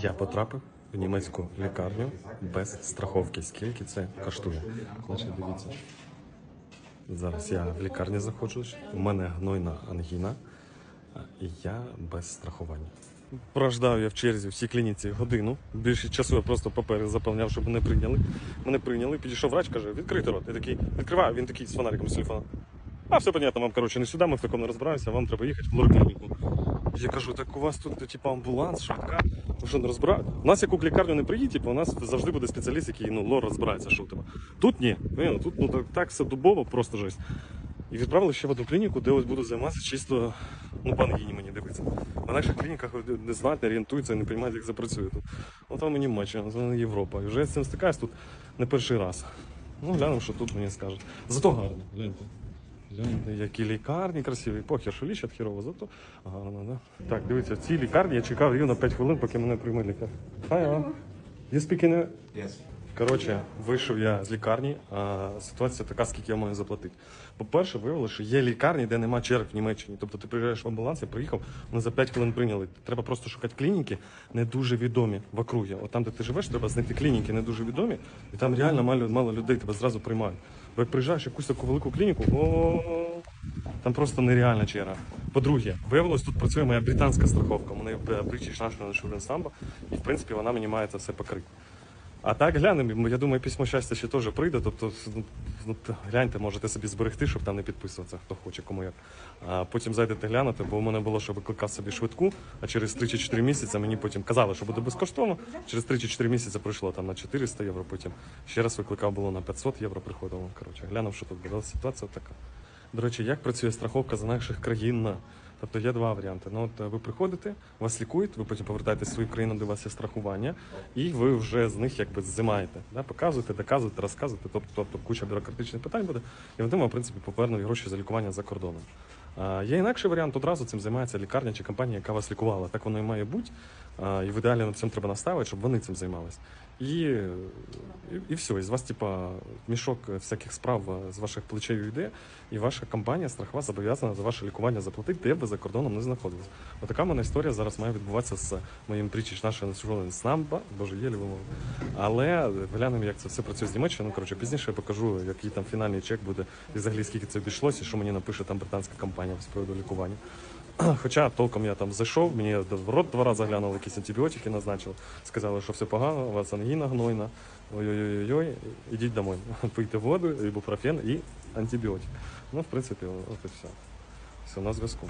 Я потрапив в німецьку лікарню без страховки. Скільки це коштує? Значить, дивіться. Зараз я в лікарні заходжу. У мене гнойна ангіна, і я без страхування. Прождав я в черзі в цій клініці годину. Більше часу я просто папери заповняв, щоб мене прийняли. Мене прийняли, підійшов врач, каже, відкрити рот. Я такий, відкриваю, він такий з фонариком з телефона. А, все понятно, вам, коротше, не сюди, ми в такому не розбираємося, вам треба їхати в лор-клініку. Я кажу, так у вас тут, типу, амбуланс, швидка, ви що не розбираєте? У нас як у лікарню не приїдь, типу, у нас завжди буде спеціаліст, який ну, лор розбирається, що у тебе. Тут ні. Ну, тут ну, так, так все дубово, просто жесть. І відправили ще в одну клініку, де ось буду займатися чисто, ну, пан Гіні мені дивиться. В наших клініках не знають, не орієнтуються, не розуміють, як це працює тут. Ну там мені Німеччина, це Європа. І вже з цим стикаюсь тут не перший раз. Ну, глянемо, що тут мені скажуть. Зато гарно, гляньте. Гляньте, які лікарні красиві. Похер, що лічать хірово, зато гарно, да? Так, дивіться, в цій лікарні я чекав рівно 5 хвилин, поки мене прийме лікар. Hi, Anna. You speak in... Yes. Коротше, вийшов я з лікарні, а ситуація така, скільки я маю заплатити. По-перше, виявилося, що є лікарні, де нема черг в Німеччині. Тобто ти приїжджаєш в амбуланс, я приїхав, вони за 5 хвилин прийняли. Треба просто шукати клініки, не дуже відомі в округі. От там, де ти живеш, треба знайти клініки не дуже відомі, і там реально мало, мало людей тебе зразу приймають. Як приїжджаєш в якусь таку велику клініку, о, там просто нереальна черга. По-друге, виявилось, тут працює моя британська страховка. У неї British National Insurance Number, і в принципі вона мені має це все покрити. А так глянемо, я думаю, письмо щастя ще теж прийде. Тобто, ну, ну, гляньте, можете собі зберегти, щоб там не підписуватися, хто хоче, кому як. А потім зайдете глянути, бо у мене було, що викликав собі швидку, а через 3 чи 4 місяці мені потім казали, що буде безкоштовно. Через 3 чи 4 місяці прийшло там на 400 євро, потім ще раз викликав було на 500 євро, приходило. Коротше, глянув, що тут буде. Ситуація така. До речі, як працює страховка за наших країн? Тобто є два варіанти. Ну, от е, ви приходите, вас лікують, ви потім повертаєтесь в свою країну, де у вас є страхування, і ви вже з них якби зимаєте. Да? Показуєте, доказуєте, розказуєте, тобто, тобто куча бюрократичних питань буде, і вони в принципі, повернуть гроші за лікування за кордоном. А, є інакший варіант, одразу цим займається лікарня чи компанія, яка вас лікувала. Так воно і має бути. І в ідеалі над цим треба наставити, щоб вони цим займались. І, і, і все, і з вас, типа, мішок всяких справ е, з ваших плечей йде, і ваша компанія страхова зобов'язана за ваше лікування заплатити, де б ви за кордоном не знаходились. Отака в мене історія зараз має відбуватися з моїм притчі нашої з Намба, боже, є вимови. Але глянемо, як це все працює з Німеччини. Ну, коротше, пізніше я покажу, який там фінальний чек буде, і взагалі скільки це обійшлося, що мені напише там британська компанія з приводу лікування. Хоча толком я там зайшов, мені в рот два рази глянули, якісь антибіотики назначили. Сказали, що все погано, у вас ангіна гнойна. Ой-ой-ой, ідіть домой. Пийте воду, ібупрофен і антибіотик. Ну, в принципі, от і все. Все на зв'язку.